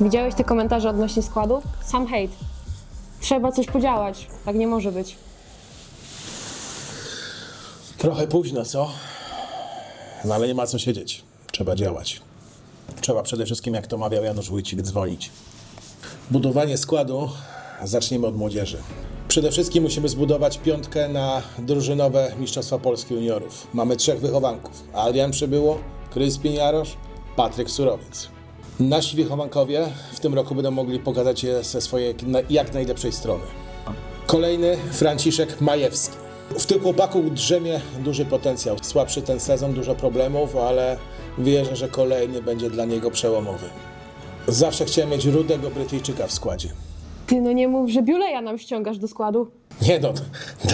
Widziałeś te komentarze odnośnie składu? Sam hejt. Trzeba coś podziałać. Tak nie może być. Trochę późno, co? No ale nie ma co siedzieć. Trzeba działać. Trzeba przede wszystkim, jak to mawiał Janusz Wójcik, dzwonić. Budowanie składu zaczniemy od młodzieży. Przede wszystkim musimy zbudować piątkę na drużynowe Mistrzostwa Polski Juniorów. Mamy trzech wychowanków. Adrian Przybyło, Kryspin Jarosz, Patryk Surowiec. Nasi wychowankowie w tym roku będą mogli pokazać je ze swojej jak najlepszej strony. Kolejny Franciszek Majewski. W tym chłopaku drzemie duży potencjał. Słabszy ten sezon, dużo problemów, ale wierzę, że kolejny będzie dla niego przełomowy. Zawsze chciałem mieć rudego Brytyjczyka w składzie. Ty no nie mów, że Biuleja nam ściągasz do składu. Nie no,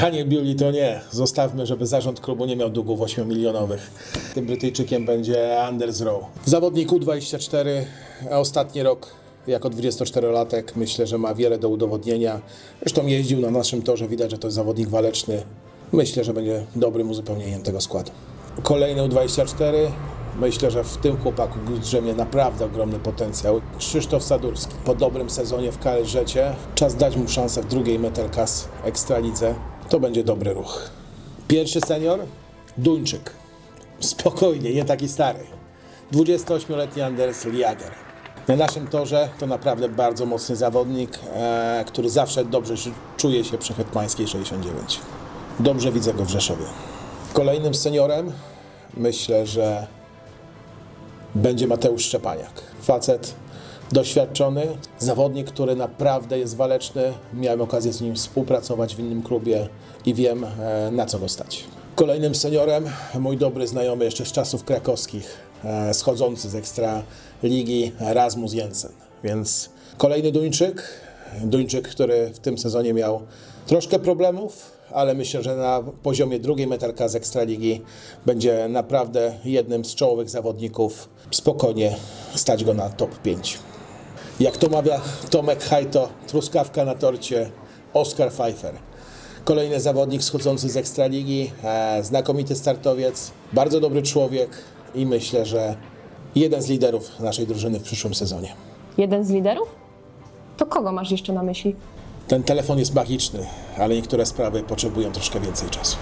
Daniel Biuli to nie. Zostawmy, żeby zarząd klubu nie miał długów 8-milionowych. Tym Brytyjczykiem będzie Anders Rowe. Zawodnik U24, a ostatni rok jako 24-latek myślę, że ma wiele do udowodnienia. Zresztą jeździł na naszym torze, widać, że to jest zawodnik waleczny. Myślę, że będzie dobrym uzupełnieniem tego składu. Kolejny U24, myślę, że w tym chłopaku drzemie naprawdę ogromny potencjał. Krzysztof Sadurski po dobrym sezonie w KLŻ, czas dać mu szansę w drugiej Metalcas Ekstralidze. To będzie dobry ruch. Pierwszy senior, Duńczyk. Spokojnie, nie taki stary. 28-letni Anders Liager. Na naszym torze to naprawdę bardzo mocny zawodnik, e, który zawsze dobrze czuje się przy Hetmańskiej 69. Dobrze widzę go w Rzeszowie. Kolejnym seniorem myślę, że będzie Mateusz Szczepaniak. Facet doświadczony, zawodnik, który naprawdę jest waleczny. Miałem okazję z nim współpracować w innym klubie i wiem, e, na co go stać. Kolejnym seniorem, mój dobry znajomy jeszcze z czasów krakowskich, e, schodzący z ekstra ligi Rasmus Jensen. Więc kolejny Duńczyk, Duńczyk, który w tym sezonie miał troszkę problemów, ale myślę, że na poziomie drugiej metalka z Ekstraligi będzie naprawdę jednym z czołowych zawodników. Spokojnie stać go na top 5. Jak to mawia Tomek Hajto, truskawka na torcie, Oskar Pfeiffer. Kolejny zawodnik schodzący z Ekstraligi, e, znakomity startowiec, bardzo dobry człowiek i myślę, że jeden z liderów naszej drużyny w przyszłym sezonie. Jeden z liderów? To kogo masz jeszcze na myśli? Ten telefon jest magiczny, ale niektóre sprawy potrzebują troszkę więcej czasu.